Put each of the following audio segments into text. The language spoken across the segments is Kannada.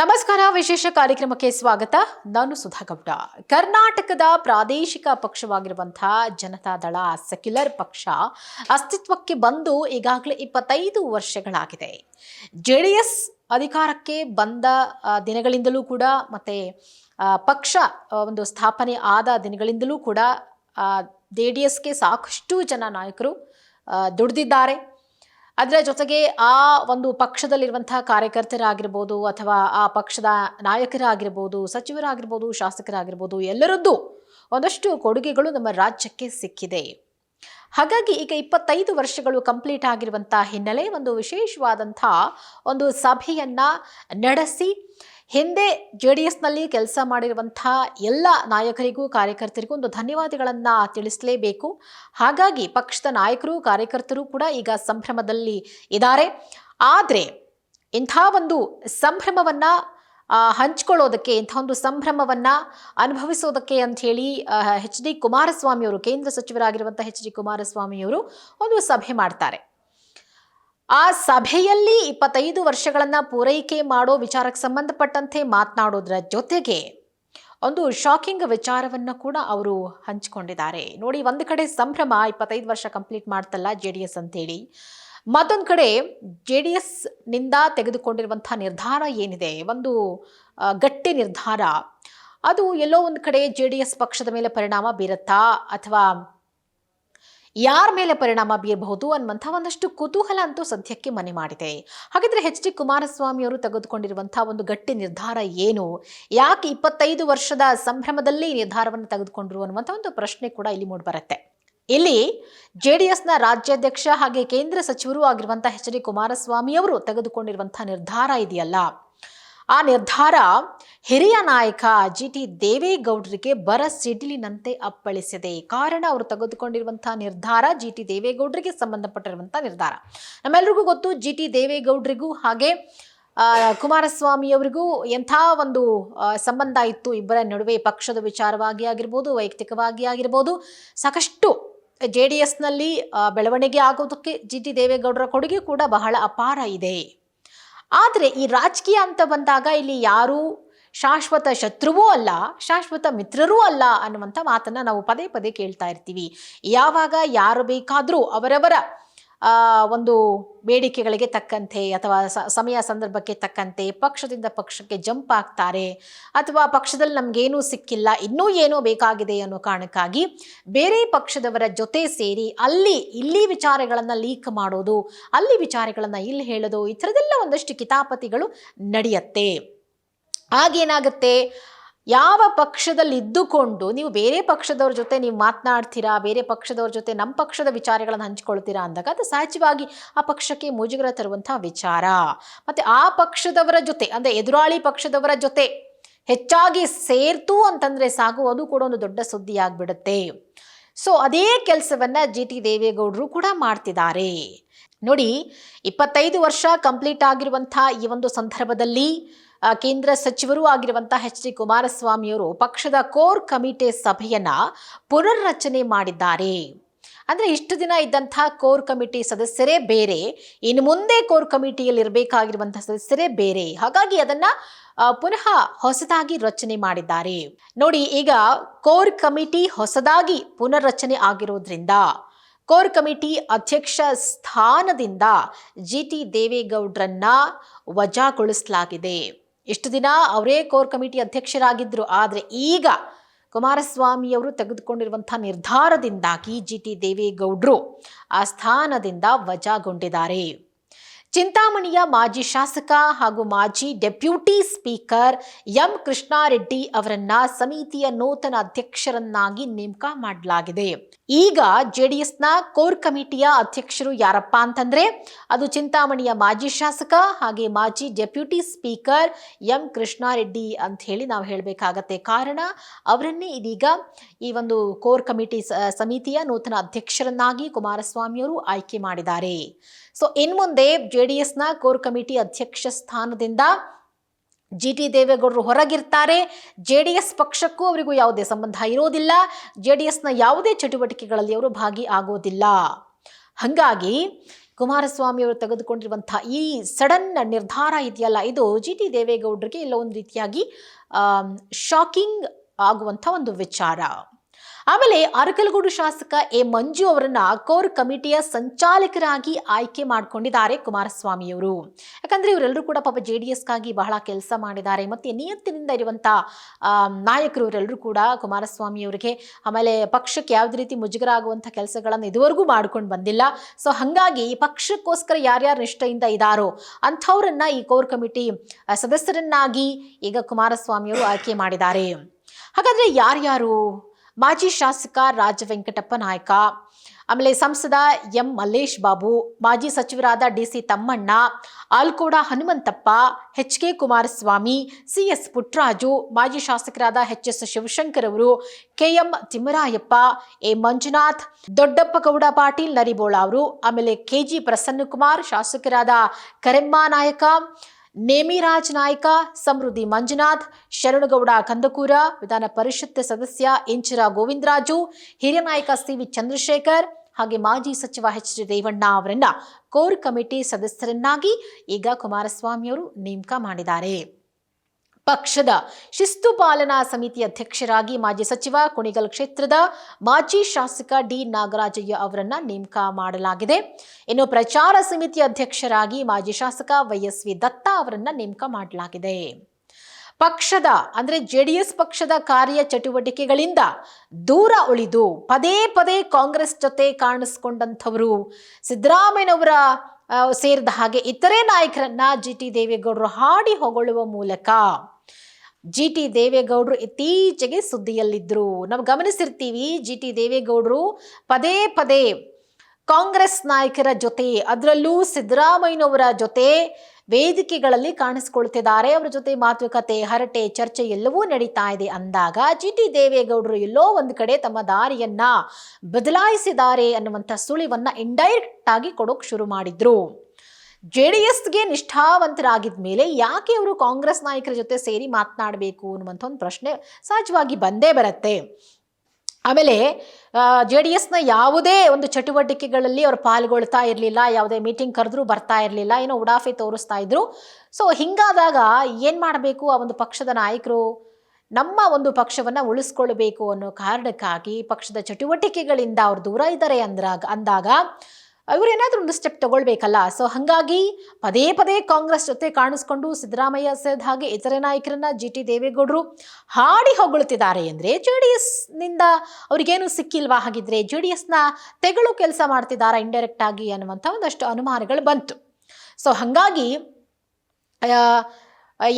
ನಮಸ್ಕಾರ, ವಿಶೇಷ ಕಾರ್ಯಕ್ರಮಕ್ಕೆ ಸ್ವಾಗತ. ನಾನು ಸುಧಾ ಗೌಡ ಕರ್ನಾಟಕದ ಪ್ರಾದೇಶಿಕ ಪಕ್ಷವಾಗಿರುವಂತಹ ಜನತಾದಳ ಸೆಕ್ಯುಲರ್ ಪಕ್ಷ ಅಸ್ತಿತ್ವಕ್ಕೆ ಬಂದು ಈಗಾಗಲೇ ಇಪ್ಪತ್ತೈದು ವರ್ಷಗಳಾಗಿದೆ. ಜೆ ಡಿ ಎಸ್ ಅಧಿಕಾರಕ್ಕೆ ಬಂದ ದಿನಗಳಿಂದಲೂ ಕೂಡ ಮತ್ತೆ ಪಕ್ಷ ಒಂದು ಸ್ಥಾಪನೆ ಆದ ದಿನಗಳಿಂದಲೂ ಕೂಡ ಜೆ ಡಿ ಎಸ್ಗೆ ಸಾಕಷ್ಟು ಜನ ನಾಯಕರು ದುಡ್ದಿದ್ದಾರೆ ದುಡಿದಿದ್ದಾರೆ. ಅದರ ಜೊತೆಗೆ ಆ ಒಂದು ಪಕ್ಷದಲ್ಲಿರುವಂತಹ ಕಾರ್ಯಕರ್ತರಾಗಿರ್ಬೋದು ಅಥವಾ ಆ ಪಕ್ಷದ ನಾಯಕರಾಗಿರ್ಬೋದು, ಸಚಿವರಾಗಿರ್ಬೋದು, ಶಾಸಕರಾಗಿರ್ಬೋದು, ಎಲ್ಲರದ್ದು ಒಂದಷ್ಟು ಕೊಡುಗೆಗಳು ನಮ್ಮ ರಾಜ್ಯಕ್ಕೆ ಸಿಕ್ಕಿದೆ. ಹಾಗಾಗಿ ಈಗ ಇಪ್ಪತ್ತೈದು ವರ್ಷಗಳು ಕಂಪ್ಲೀಟ್ ಆಗಿರುವಂಥ ಹಿನ್ನೆಲೆ ಒಂದು ವಿಶೇಷವಾದಂಥ ಒಂದು ಸಭೆಯನ್ನು ನಡೆಸಿ ಹಿಂದೆ ಜೆ ಡಿ ಎಸ್ನಲ್ಲಿ ಕೆಲಸ ಮಾಡಿರುವಂಥ ಎಲ್ಲ ನಾಯಕರಿಗೂ ಕಾರ್ಯಕರ್ತರಿಗೂ ಒಂದು ಧನ್ಯವಾದಗಳನ್ನು ತಿಳಿಸಲೇಬೇಕು. ಹಾಗಾಗಿ ಪಕ್ಷದ ನಾಯಕರು, ಕಾರ್ಯಕರ್ತರು ಕೂಡ ಈಗ ಸಂಭ್ರಮದಲ್ಲಿ ಇದ್ದಾರೆ. ಆದರೆ ಇಂಥ ಒಂದು ಸಂಭ್ರಮವನ್ನು ಹಂಚ್ಕೊಳ್ಳೋದಕ್ಕೆ, ಇಂಥ ಒಂದು ಸಂಭ್ರಮವನ್ನು ಅನುಭವಿಸೋದಕ್ಕೆ ಅಂಥೇಳಿ ಎಚ್ ಡಿ ಕುಮಾರಸ್ವಾಮಿ ಅವರು ಕೇಂದ್ರ ಸಚಿವರಾಗಿರುವಂಥ ಎಚ್ ಡಿ ಕುಮಾರಸ್ವಾಮಿಯವರು ಒಂದು ಸಭೆ ಮಾಡ್ತಾರೆ. ಆ ಸಭೆಯಲ್ಲಿ ಇಪ್ಪತ್ತೈದು ವರ್ಷಗಳನ್ನ ಪೂರೈಕೆ ಮಾಡೋ ವಿಚಾರಕ್ಕೆ ಸಂಬಂಧಪಟ್ಟಂತೆ ಮಾತನಾಡೋದ್ರ ಜೊತೆಗೆ ಒಂದು ಶಾಕಿಂಗ್ ವಿಚಾರವನ್ನ ಕೂಡ ಅವರು ಹಂಚಿಕೊಂಡಿದ್ದಾರೆ. ನೋಡಿ, ಒಂದು ಕಡೆ ಸಂಭ್ರಮ ಇಪ್ಪತ್ತೈದು ವರ್ಷ ಕಂಪ್ಲೀಟ್ ಮಾಡ್ತಲ್ಲ ಜೆ ಡಿ ಎಸ್ ಅಂತೇಳಿ ಮತ್ತೊಂದು ಕಡೆ ಜೆ ಡಿ ಎಸ್ನಿಂದ ತೆಗೆದುಕೊಂಡಿರುವಂತಹ ನಿರ್ಧಾರ ಏನಿದೆ? ಒಂದು ಗಟ್ಟಿ ನಿರ್ಧಾರ. ಅದು ಎಲ್ಲೋ ಒಂದು ಕಡೆ ಜೆ ಡಿ ಎಸ್ ಪಕ್ಷದ ಮೇಲೆ ಪರಿಣಾಮ ಬೀರುತ್ತಾ ಅಥವಾ ಯಾರ ಮೇಲೆ ಪರಿಣಾಮ ಬೀರಬಹುದು ಅನ್ನುವಂಥ ಒಂದಷ್ಟು ಕುತೂಹಲ ಅಂತೂ ಸದ್ಯಕ್ಕೆ ಮನೆ ಮಾಡಿದೆ. ಹಾಗಿದ್ರೆ ಎಚ್ ಡಿ ಕುಮಾರಸ್ವಾಮಿ ಅವರು ತೆಗೆದುಕೊಂಡಿರುವಂತಹ ಒಂದು ಗಟ್ಟಿ ನಿರ್ಧಾರ ಏನು? ಯಾಕೆ ಇಪ್ಪತ್ತೈದು ವರ್ಷದ ಸಂಭ್ರಮದಲ್ಲಿ ನಿರ್ಧಾರವನ್ನು ತೆಗೆದುಕೊಂಡ್ರು ಅನ್ನುವಂಥ ಒಂದು ಪ್ರಶ್ನೆ ಕೂಡ ಇಲ್ಲಿ ಮೂಡಿಬರುತ್ತೆ ಇಲ್ಲಿ ಜೆ ಡಿ ಎಸ್ನ ರಾಜ್ಯಾಧ್ಯಕ್ಷ ಹಾಗೆ ಕೇಂದ್ರ ಸಚಿವರು ಆಗಿರುವಂತಹ ಎಚ್ ಡಿ ಕುಮಾರಸ್ವಾಮಿ ಅವರು ತೆಗೆದುಕೊಂಡಿರುವಂತಹ ನಿರ್ಧಾರ ಇದೆಯಲ್ಲ? ಆ ನಿರ್ಧಾರ ಹಿರಿಯ ನಾಯಕ ಜಿ ಟಿ ದೇವೇಗೌಡರಿಗೆ ಬರ ಸಿಡಿಲಿನಂತೆ ಅಪ್ಪಳಿಸಿದೆ. ಕಾರಣ ಅವರು ತೆಗೆದುಕೊಂಡಿರುವಂತಹ ನಿರ್ಧಾರ ಜಿ ಟಿ ದೇವೇಗೌಡರಿಗೆ ಸಂಬಂಧಪಟ್ಟಿರುವಂತಹ ನಿರ್ಧಾರ. ನಮ್ಮೆಲ್ಲರಿಗೂ ಗೊತ್ತು ಜಿ ಟಿ ದೇವೇಗೌಡರಿಗೂ ಹಾಗೆ ಕುಮಾರಸ್ವಾಮಿಯವರಿಗೂ ಎಂಥ ಒಂದು ಸಂಬಂಧ ಇತ್ತು. ಇಬ್ಬರ ನಡುವೆ ಪಕ್ಷದ ವಿಚಾರವಾಗಿ ಆಗಿರ್ಬೋದು, ವೈಯಕ್ತಿಕವಾಗಿ ಆಗಿರ್ಬೋದು. ಸಾಕಷ್ಟು ಜೆ ಡಿ ಎಸ್ನಲ್ಲಿ ಬೆಳವಣಿಗೆ ಆಗೋದಕ್ಕೆ ಜಿ ಟಿ ದೇವೇಗೌಡರ ಕೊಡುಗೆ ಕೂಡ ಬಹಳ ಅಪಾರ ಇದೆ. ಆದರೆ ಈ ರಾಜಕೀಯ ಅಂತ ಬಂದಾಗ ಇಲ್ಲಿ ಯಾರೂ ಶಾಶ್ವತ ಶತ್ರುವೂ ಅಲ್ಲ, ಶಾಶ್ವತ ಮಿತ್ರರೂ ಅಲ್ಲ ಅನ್ನುವಂಥ ಮಾತನ್ನು ನಾವು ಪದೇ ಪದೇ ಕೇಳ್ತಾ ಇರ್ತೀವಿ. ಯಾವಾಗ ಯಾರು ಬೇಕಾದರೂ ಅವರವರ ಒಂದು ಬೇಡಿಕೆಗಳಿಗೆ ತಕ್ಕಂತೆ ಅಥವಾ ಸಮಯ ಸಂದರ್ಭಕ್ಕೆ ತಕ್ಕಂತೆ ಪಕ್ಷದಿಂದ ಪಕ್ಷಕ್ಕೆ ಜಂಪ್ ಆಗ್ತಾರೆ ಅಥವಾ ಪಕ್ಷದಲ್ಲಿ ನಮಗೇನೂ ಸಿಕ್ಕಿಲ್ಲ, ಇನ್ನೂ ಏನೋ ಬೇಕಾಗಿದೆ ಅನ್ನೋ ಕಾರಣಕ್ಕಾಗಿ ಬೇರೆ ಪಕ್ಷದವರ ಜೊತೆ ಸೇರಿ ಅಲ್ಲಿ ಇಲ್ಲಿ ವಿಚಾರಗಳನ್ನು ಲೀಕ್ ಮಾಡೋದು, ಅಲ್ಲಿ ವಿಚಾರಗಳನ್ನು ಇಲ್ಲಿ ಹೇಳೋದು ಈ ಥರದೆಲ್ಲ ಒಂದಷ್ಟು ಕಿತಾಪತಿಗಳು ನಡೆಯುತ್ತೆ. ಆಗೇನಾಗುತ್ತೆ ಯಾವ ಪಕ್ಷದಲ್ಲಿ ಇದ್ದುಕೊಂಡು ನೀವು ಬೇರೆ ಪಕ್ಷದವ್ರ ಜೊತೆ ನೀವು ಮಾತನಾಡ್ತೀರಾ, ಬೇರೆ ಪಕ್ಷದವ್ರ ಜೊತೆ ನಮ್ಮ ಪಕ್ಷದ ವಿಚಾರಗಳನ್ನು ಹಂಚ್ಕೊಳ್ತೀರಾ ಅಂದಾಗ ಅದು ಸಹಜವಾಗಿ ಆ ಪಕ್ಷಕ್ಕೆ ಮುಜುಗರ ತರುವಂತಹ ವಿಚಾರ. ಮತ್ತೆ ಆ ಪಕ್ಷದವರ ಜೊತೆ, ಅಂದರೆ ಎದುರಾಳಿ ಪಕ್ಷದವರ ಜೊತೆ ಹೆಚ್ಚಾಗಿ ಸೇರ್ತು ಅಂತಂದ್ರೆ ಸಾಕು, ಅದು ಕೂಡ ಒಂದು ದೊಡ್ಡ ಸುದ್ದಿ ಆಗಿಬಿಡುತ್ತೆ ಸೊ ಅದೇ ಕೆಲಸವನ್ನ ಜಿ ಟಿ ದೇವೇಗೌಡರು ಕೂಡ ಮಾಡ್ತಿದ್ದಾರೆ. ನೋಡಿ, ಇಪ್ಪತ್ತೈದು ವರ್ಷ ಕಂಪ್ಲೀಟ್ ಆಗಿರುವಂಥ ಈ ಒಂದು ಸಂದರ್ಭದಲ್ಲಿ ಕೇಂದ್ರ ಸಚಿವರೂ ಆಗಿರುವಂತಹ ಎಚ್ ಡಿ ಕುಮಾರಸ್ವಾಮಿಯವರು ಪಕ್ಷದ ಕೋರ್ ಕಮಿಟಿ ಸಭೆಯನ್ನ ಪುನರ್ರಚನೆ ಮಾಡಿದ್ದಾರೆ. ಅಂದ್ರೆ ಇಷ್ಟು ದಿನ ಇದ್ದಂತಹ ಕೋರ್ ಕಮಿಟಿ ಸದಸ್ಯರೇ ಬೇರೆ, ಇನ್ನು ಮುಂದೆ ಕೋರ್ ಕಮಿಟಿಯಲ್ಲಿ ಇರಬೇಕಾಗಿರುವಂತಹ ಸದಸ್ಯರೇ ಬೇರೆ. ಹಾಗಾಗಿ ಅದನ್ನ ಪುನಃ ಹೊಸದಾಗಿ ರಚನೆ ಮಾಡಿದ್ದಾರೆ. ನೋಡಿ, ಈಗ ಕೋರ್ ಕಮಿಟಿ ಹೊಸದಾಗಿ ಪುನರ್ರಚನೆ ಆಗಿರೋದ್ರಿಂದ, ಕೋರ್ ಕಮಿಟಿ ಅಧ್ಯಕ್ಷ ಸ್ಥಾನದಿಂದ ಜಿ ಟಿ ದೇವೇಗೌಡ್ರನ್ನ ವಜಾಗೊಳಿಸಲಾಗಿದೆ. ಇಷ್ಟು ದಿನ ಅವರೇ ಕೋರ್ ಕಮಿಟಿ ಅಧ್ಯಕ್ಷರಾಗಿದ್ದರು ಆದರೆ ಈಗ ಕುಮಾರಸ್ವಾಮಿ ಅವರು ತೆಗೆದುಕೊಂಡಿರುವಂತಹ ನಿರ್ಧಾರದಿಂದಾಗಿ ಜಿ ಟಿ ದೇವೇಗೌಡರು ಆ ಸ್ಥಾನದಿಂದ ವಜಾಗೊಂಡಿದ್ದಾರೆ. ಚಿಂತಾಮಣಿಯ ಮಾಜಿ ಶಾಸಕ ಹಾಗೂ ಮಾಜಿ ಡೆಪ್ಯೂಟಿ ಸ್ಪೀಕರ್ ಎಂ ಕೃಷ್ಣಾರೆಡ್ಡಿ ಅವರನ್ನ ಸಮಿತಿಯ ನೂತನ ಅಧ್ಯಕ್ಷರನ್ನಾಗಿ ನೇಮಕ ಮಾಡಲಾಗಿದೆ. ಈಗ ಜೆಡಿಎಸ್ನ ಕೋರ್ ಕಮಿಟಿಯ ಅಧ್ಯಕ್ಷರು ಯಾರಪ್ಪ ಅಂತಂದ್ರೆ ಅದು ಚಿಂತಾಮಣಿಯ ಮಾಜಿ ಶಾಸಕ ಹಾಗೆ ಮಾಜಿ ಡೆಪ್ಯೂಟಿ ಸ್ಪೀಕರ್ ಎಂ ಕೃಷ್ಣಾರೆಡ್ಡಿ ಅಂತ ಹೇಳಿ ನಾವು ಹೇಳಬೇಕಾಗತ್ತೆ. ಕಾರಣ ಅವರನ್ನೇ ಇದೀಗ ಈ ಒಂದು ಕೋರ್ ಕಮಿಟಿ ಸಮಿತಿಯ ನೂತನ ಅಧ್ಯಕ್ಷರನ್ನಾಗಿ ಕುಮಾರಸ್ವಾಮಿಯವರು ಆಯ್ಕೆ ಮಾಡಿದ್ದಾರೆ. ಸೊ ಇನ್ಮುಂದೆ ಜೆ ಡಿ ಎಸ್ನ ಕೋರ್ ಕಮಿಟಿ ಅಧ್ಯಕ್ಷ ಸ್ಥಾನದಿಂದ ಜಿ ಟಿ ದೇವೇಗೌಡರು ಹೊರಗಿರ್ತಾರೆ. ಜೆ ಡಿ ಎಸ್ ಪಕ್ಷಕ್ಕೂ ಅವರಿಗೂ ಯಾವುದೇ ಸಂಬಂಧ ಇರೋದಿಲ್ಲ. ಜೆ ಡಿ ಎಸ್ನ ಯಾವುದೇ ಚಟುವಟಿಕೆಗಳಲ್ಲಿ ಅವರು ಭಾಗಿ ಆಗೋದಿಲ್ಲ. ಹಾಗಾಗಿ ಕುಮಾರಸ್ವಾಮಿ ಅವರು ತೆಗೆದುಕೊಂಡಿರುವಂಥ ಈ ಸಡನ್ ನಿರ್ಧಾರ ಇದೆಯಲ್ಲ, ಇದು ಜಿ ಟಿ ದೇವೇಗೌಡರಿಗೆ ಇಲ್ಲ, ಒಂದು ರೀತಿಯಾಗಿ ಶಾಕಿಂಗ್ ಆಗುವಂಥ ಒಂದು ವಿಚಾರ. ಆಮೇಲೆ ಅರಕಲಗೂಡು ಶಾಸಕ ಎ ಮಂಜು ಅವರನ್ನ ಕೋರ್ ಕಮಿಟಿಯ ಸಂಚಾಲಕರಾಗಿ ಆಯ್ಕೆ ಮಾಡಿಕೊಂಡಿದ್ದಾರೆ ಕುಮಾರಸ್ವಾಮಿಯವರು. ಯಾಕಂದ್ರೆ ಇವರೆಲ್ಲರೂ ಕೂಡ ಪಾಪ ಜೆ ಡಿ ಎಸ್ಗಾಗಿ ಬಹಳ ಕೆಲಸ ಮಾಡಿದ್ದಾರೆ. ಮತ್ತೆ ನಿಯತ್ತಿನಿಂದ ಇರುವಂತ ನಾಯಕರು ಇವರೆಲ್ಲರೂ ಕೂಡ ಕುಮಾರಸ್ವಾಮಿ ಅವರಿಗೆ ಆಮೇಲೆ ಪಕ್ಷಕ್ಕೆ ಯಾವುದೇ ರೀತಿ ಮುಜುಗರ ಆಗುವಂಥ ಕೆಲಸಗಳನ್ನು ಇದುವರೆಗೂ ಮಾಡ್ಕೊಂಡು ಬಂದಿಲ್ಲ. ಸೊ ಹಾಗಾಗಿ ಪಕ್ಷಕ್ಕೋಸ್ಕರ ಯಾರ್ಯಾರು ನಿಷ್ಠೆಯಿಂದ ಇದ್ದಾರೋ ಅಂಥವ್ರನ್ನ ಈ ಕೋರ್ ಕಮಿಟಿ ಸದಸ್ಯರನ್ನಾಗಿ ಈಗ ಕುಮಾರಸ್ವಾಮಿಯವರು ಆಯ್ಕೆ ಮಾಡಿದ್ದಾರೆ. ಹಾಗಾದ್ರೆ ಯಾರ್ಯಾರು? ಮಾಜಿ ಶಾಸಕ ರಾಜ ವೆಂಕಟಪ್ಪ ನಾಯಕ. ಆಮೇಲೆ ಸಂಸದ ಎಂ ಮಲ್ಲೇಶ್ ಬಾಬು, ಮಾಜಿ ಸಚಿವರಾದ D C Thammanna, Alkoda Hanumanthappa H K Kumaraswamy, C S Puttaraju ಮಾಜಿ ಶಾಸಕರಾದ ಎಚ್ ಎಸ್ ಶಿವಶಂಕರ್ ಅವರು, K M Thimmarayappa, A Manjunath, Doddappa Gowda Patil Naribol ಅವರು, ಆಮೇಲೆ ಕೆ ಜಿ ಪ್ರಸನ್ನಕುಮಾರ್, ಶಾಸಕರಾದ ಕರೆಮ್ಮ ನಾಯಕ ನೇಮಿರಾಜ್ ನಾಯ್ಕ ಸಮೃದ್ಧಿ ಮಂಜುನಾಥ್, ಶರಣಗೌಡ ಕಂದಕೂರ, ವಿಧಾನ ಪರಿಷತ್ ಸದಸ್ಯ ಇಂಚರ ಗೋವಿಂದರಾಜು, ಹಿರಿಯ ನಾಯಕ ಸಿ ವಿ ಚಂದ್ರಶೇಖರ್ ಹಾಗೆ ಮಾಜಿ ಸಚಿವ ಎಚ್. ಡಿ. ರೇವಣ್ಣ ಅವರನ್ನ ಕೋರ್ ಕಮಿಟಿ ಸದಸ್ಯರನ್ನಾಗಿ ಈಗ ಕುಮಾರಸ್ವಾಮಿಯವರು ನೇಮಕ ಮಾಡಿದ್ದಾರೆ. ಪಕ್ಷದ ಶಿಸ್ತು ಪಾಲನಾ ಸಮಿತಿ ಅಧ್ಯಕ್ಷರಾಗಿ ಮಾಜಿ ಸಚಿವ ಕುಣಿಗಲ್ ಕ್ಷೇತ್ರದ ಮಾಜಿ ಶಾಸಕ ಡಿ ನಾಗರಾಜಯ್ಯ ಅವರನ್ನ ನೇಮಕ ಮಾಡಲಾಗಿದೆ. ಇನ್ನು ಪ್ರಚಾರ ಸಮಿತಿ ಅಧ್ಯಕ್ಷರಾಗಿ ಮಾಜಿ ಶಾಸಕ ವೈಎಸ್ವಿ ದತ್ತ ಅವರನ್ನ ನೇಮಕ ಮಾಡಲಾಗಿದೆ. ಪಕ್ಷದ, ಅಂದ್ರೆ ಎಸ್ ಪಕ್ಷದ ಕಾರ್ಯ ಚಟುವಟಿಕೆಗಳಿಂದ ದೂರ ಉಳಿದು ಪದೇ ಪದೇ ಕಾಂಗ್ರೆಸ್ ಜೊತೆ ಕಾಣಿಸ್ಕೊಂಡಂಥವರು ಸಿದ್ದರಾಮಯ್ಯನವರ ಸೇರಿದ ಹಾಗೆ ಇತರೆ ನಾಯಕರನ್ನ ಜಿ ಟಿ ದೇವೇಗೌಡರು ಹಾಡಿ ಹೊಗಳುವ ಮೂಲಕ ಜಿ ಟಿ ದೇವೇಗೌಡರು ಇತ್ತೀಚೆಗೆ ಸುದ್ದಿಯಲ್ಲಿದ್ದರು ನಾವು ಗಮನಿಸಿರ್ತೀವಿ, ಜಿ ಟಿ ದೇವೇಗೌಡರು ಪದೇ ಪದೇ ಕಾಂಗ್ರೆಸ್ ನಾಯಕರ ಜೊತೆ, ಅದರಲ್ಲೂ ಸಿದ್ದರಾಮಯ್ಯನವರ ಜೊತೆ ವೇದಿಕೆಗಳಲ್ಲಿ ಕಾಣಿಸ್ಕೊಳ್ತಿದ್ದಾರೆ. ಅವರ ಜೊತೆ ಮಾತುಕತೆ, ಹರಟೆ, ಚರ್ಚೆ ಎಲ್ಲವೂ ನಡೀತಾ ಇದೆ ಅಂದಾಗ ಜಿ ಟಿ ದೇವೇಗೌಡರು ಎಲ್ಲೋ ಒಂದು ಕಡೆ ತಮ್ಮ ದಾರಿಯನ್ನ ಬದಲಾಯಿಸಿದ್ದಾರೆ ಅನ್ನುವಂಥ ಸುಳಿವನ್ನ ಇಂಡೈರೆಕ್ಟ್ ಆಗಿ ಕೊಡೋಕೆ ಶುರು ಮಾಡಿದ್ರು. ಜೆ ಡಿ ಎಸ್ಗೆ ನಿಷ್ಠಾವಂತರಾಗಿದ್ದ ಮೇಲೆ ಯಾಕೆ ಅವರು ಕಾಂಗ್ರೆಸ್ ನಾಯಕರ ಜೊತೆ ಸೇರಿ ಮಾತನಾಡಬೇಕು ಅನ್ನುವಂಥ ಒಂದು ಪ್ರಶ್ನೆ ಸಹಜವಾಗಿ ಬಂದೇ ಬರುತ್ತೆ. ಆಮೇಲೆ ಜೆ ಡಿ ಎಸ್ನ ಯಾವುದೇ ಒಂದು ಚಟುವಟಿಕೆಗಳಲ್ಲಿ ಅವರು ಪಾಲ್ಗೊಳ್ತಾ ಇರಲಿಲ್ಲ, ಯಾವುದೇ ಮೀಟಿಂಗ್ ಕರೆದ್ರೂ ಬರ್ತಾ ಇರಲಿಲ್ಲ, ಏನೋ ಉಡಾಫೆ ತೋರಿಸ್ತಾ ಇದ್ರು. ಸೊ ಹಿಂಗಾದಾಗ ಏನು ಮಾಡಬೇಕು ಆ ಒಂದು ಪಕ್ಷದ ನಾಯಕರು? ನಮ್ಮ ಒಂದು ಪಕ್ಷವನ್ನು ಉಳಿಸ್ಕೊಳ್ಬೇಕು ಅನ್ನೋ ಕಾರಣಕ್ಕಾಗಿ ಪಕ್ಷದ ಚಟುವಟಿಕೆಗಳಿಂದ ಅವ್ರು ದೂರ ಇದ್ದಾರೆ ಅಂದ್ರಾಗ ಅಂದಾಗ ಇವ್ರು ಏನಾದರೂ ಒಂದು ಸ್ಟೆಪ್ ತಗೊಳ್ಬೇಕಲ್ಲ? ಸೊ ಹಾಗಾಗಿ ಪದೇ ಪದೇ ಕಾಂಗ್ರೆಸ್ ಜೊತೆ ಕಾಣಿಸ್ಕೊಂಡು ಸಿದ್ದರಾಮಯ್ಯ ಸೇರಿದ ಹಾಗೆ ಇತರ ನಾಯಕರನ್ನ ಜಿ ಟಿ ದೇವೇಗೌಡರು ಹಾಡಿ ಹೊಗಳುತ್ತಿದ್ದಾರೆ ಅಂದರೆ ಜೆ ಡಿ ಎಸ್ನಿಂದ ಅವ್ರಿಗೇನು ಸಿಕ್ಕಿಲ್ವಾ? ಹಾಗಿದ್ರೆ ಜೆ ಡಿ ಎಸ್ನ ತೆಗಳು ಕೆಲಸ ಮಾಡ್ತಿದ್ದಾರಾ ಇಂಡೈರೆಕ್ಟ್ ಆಗಿ ಅನ್ನುವಂಥ ಒಂದಷ್ಟು ಅನುಮಾನಗಳು ಬಂತು. ಸೊ ಹಾಗಾಗಿ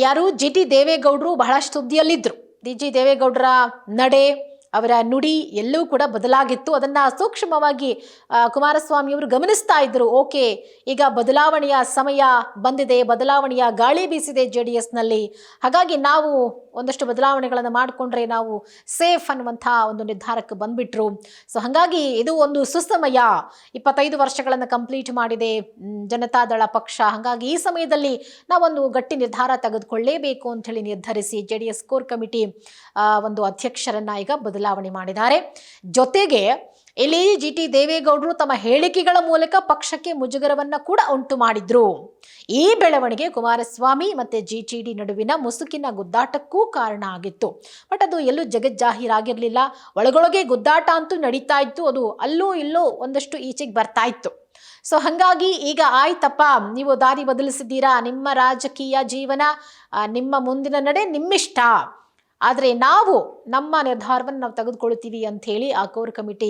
ಯಾರು ಜಿ ಟಿ ದೇವೇಗೌಡರು ಬಹಳಷ್ಟು ಸುದ್ದಿಯಲ್ಲಿದ್ದರು ಡಿ ಜಿ ದೇವೇಗೌಡರ ನಡೆ ಅವರ ನುಡಿ ಎಲ್ಲವೂ ಕೂಡ ಬದಲಾಗಿತ್ತು. ಅದನ್ನ ಸೂಕ್ಷ್ಮವಾಗಿ ಕುಮಾರಸ್ವಾಮಿಯವರು ಗಮನಿಸ್ತಾ ಇದ್ರು. ಓಕೆ, ಈಗ ಬದಲಾವಣೆಯ ಸಮಯ ಬಂದಿದೆ, ಬದಲಾವಣೆಯ ಗಾಳಿ ಬೀಸಿದೆ ಜೆ ಡಿ ಎಸ್ನಲ್ಲಿ ಹಾಗಾಗಿ ನಾವು ಒಂದಷ್ಟು ಬದಲಾವಣೆಗಳನ್ನು ಮಾಡಿಕೊಂಡ್ರೆ ನಾವು ಸೇಫ್ ಅನ್ನುವಂಥ ಒಂದು ನಿರ್ಧಾರಕ್ಕೆ ಬಂದ್ಬಿಟ್ರು. ಸೊ ಹಾಗಾಗಿ ಇದು ಒಂದು ಸುಸಮಯ, ಇಪ್ಪತ್ತೈದು ವರ್ಷಗಳನ್ನು ಕಂಪ್ಲೀಟ್ ಮಾಡಿದೆ ಜನತಾದಳ ಪಕ್ಷ. ಹಾಗಾಗಿ ಈ ಸಮಯದಲ್ಲಿ ನಾವೊಂದು ಗಟ್ಟಿ ನಿರ್ಧಾರ ತೆಗೆದುಕೊಳ್ಳೇಬೇಕು ಅಂತ ಹೇಳಿ ನಿರ್ಧರಿಸಿ ಜೆ ಡಿ ಕೋರ್ ಕಮಿಟಿ ಒಂದು ಅಧ್ಯಕ್ಷರನ್ನ ಈಗ ಬದಲಾವಣೆ ಮಾಡಿದ್ದಾರೆ. ಜೊತೆಗೆ ಇಲ್ಲಿ ಜಿ ಟಿ ದೇವೇಗೌಡರು ತಮ್ಮ ಹೇಳಿಕೆಗಳ ಮೂಲಕ ಪಕ್ಷಕ್ಕೆ ಮುಜುಗರವನ್ನ ಕೂಡ ಉಂಟು ಮಾಡಿದ್ರು. ಈ ಬೆಳವಣಿಗೆ ಕುಮಾರಸ್ವಾಮಿ ಮತ್ತೆ ಜಿ ಟಿ ಡಿ ನಡುವಿನ ಮುಸುಕಿನ ಗುದ್ದಾಟಕ್ಕೂ ಕಾರಣ ಆಗಿತ್ತು. ಬಟ್ ಅದು ಎಲ್ಲೂ ಜಗಜ್ಜಾಹೀರಾಗಿರಲಿಲ್ಲ. ಒಳಗೊಳಗೆ ಗುದ್ದಾಟ ಅಂತೂ ನಡೀತಾ ಇತ್ತು. ಅದು ಅಲ್ಲೂ ಇಲ್ಲೂ ಒಂದಷ್ಟು ಈಚೆಗೆ ಬರ್ತಾ ಇತ್ತು. ಸೊ ಹಾಗಾಗಿ ಈಗ ಆಯ್ತಪ್ಪ, ನೀವು ದಾರಿ ಬದಲಿಸಿದ್ದೀರಾ? ನಿಮ್ಮ ರಾಜಕೀಯ ಜೀವನ ನಿಮ್ಮ ಮುಂದಿನ ನಡೆ ನಿಮ್ಮಿಷ್ಟ. ಆದರೆ ನಾವು ನಮ್ಮ ನಿರ್ಧಾರವನ್ನು ನಾವು ತೆಗೆದುಕೊಳ್ತೀವಿ ಅಂಥೇಳಿ ಆ ಕೋರ್ ಕಮಿಟಿ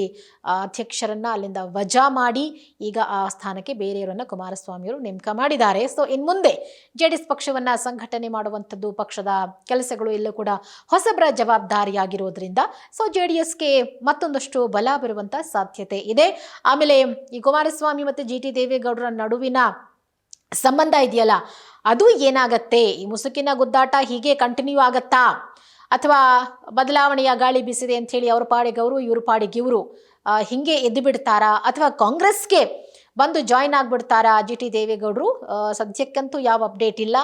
ಅಧ್ಯಕ್ಷರನ್ನು ಅಲ್ಲಿಂದ ವಜಾ ಮಾಡಿ ಈಗ ಆ ಸ್ಥಾನಕ್ಕೆ ಬೇರೆಯವರನ್ನ ಕುಮಾರಸ್ವಾಮಿಯವರು ನೇಮಕ ಮಾಡಿದ್ದಾರೆ. ಸೊ ಇನ್ನು ಮುಂದೆ ಜೆ ಡಿ ಎಸ್ ಪಕ್ಷವನ್ನು ಸಂಘಟನೆ ಮಾಡುವಂಥದ್ದು ಪಕ್ಷದ ಕೆಲಸಗಳು ಎಲ್ಲೂ ಕೂಡ ಹೊಸಬರ ಜವಾಬ್ದಾರಿಯಾಗಿರೋದ್ರಿಂದ ಸೊ ಜೆ ಡಿ ಎಸ್ಗೆ ಮತ್ತೊಂದಷ್ಟು ಬಲ ಬರುವಂಥ ಸಾಧ್ಯತೆ ಇದೆ. ಆಮೇಲೆ ಈ ಕುಮಾರಸ್ವಾಮಿ ಮತ್ತು ಜಿ ಟಿ ದೇವೇಗೌಡರ ನಡುವಿನ ಸಂಬಂಧ ಇದೆಯಲ್ಲ, ಅದು ಏನಾಗತ್ತೆ? ಈ ಮುಸುಕಿನ ಗುದ್ದಾಟ ಹೀಗೆ ಕಂಟಿನ್ಯೂ ಆಗತ್ತಾ? ಅಥವಾ ಬದಲಾವಣೆಯ ಗಾಳಿ ಬೀಸಿದೆ ಅಂತ ಹೇಳಿ ಅವ್ರ ಪಾಡಿಗೆ ಅವರು, ಇವ್ರ ಪಾಡಿಗೆ ಇವರು ಹಿಂಗೆ ಎದ್ದು ಬಿಡ್ತಾರಾ? ಅಥವಾ ಕಾಂಗ್ರೆಸ್ಗೆ ಬಂದು ಜಾಯ್ನ್ ಆಗಿಬಿಡ್ತಾರಾ ಜಿ ಟಿ ದೇವೇಗೌಡರು? ಸದ್ಯಕ್ಕಂತೂ ಯಾವ ಅಪ್ಡೇಟ್ ಇಲ್ಲ.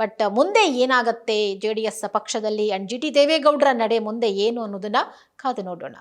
ಬಟ್ ಮುಂದೆ ಏನಾಗುತ್ತೆ ಜೆ ಡಿ ಎಸ್ ಪಕ್ಷದಲ್ಲಿ? ಆ್ಯಂಡ್ ಜಿ ಟಿ ದೇವೇಗೌಡರ ನಡೆ ಮುಂದೆ ಏನು ಅನ್ನೋದನ್ನ ಕಾದು ನೋಡೋಣ.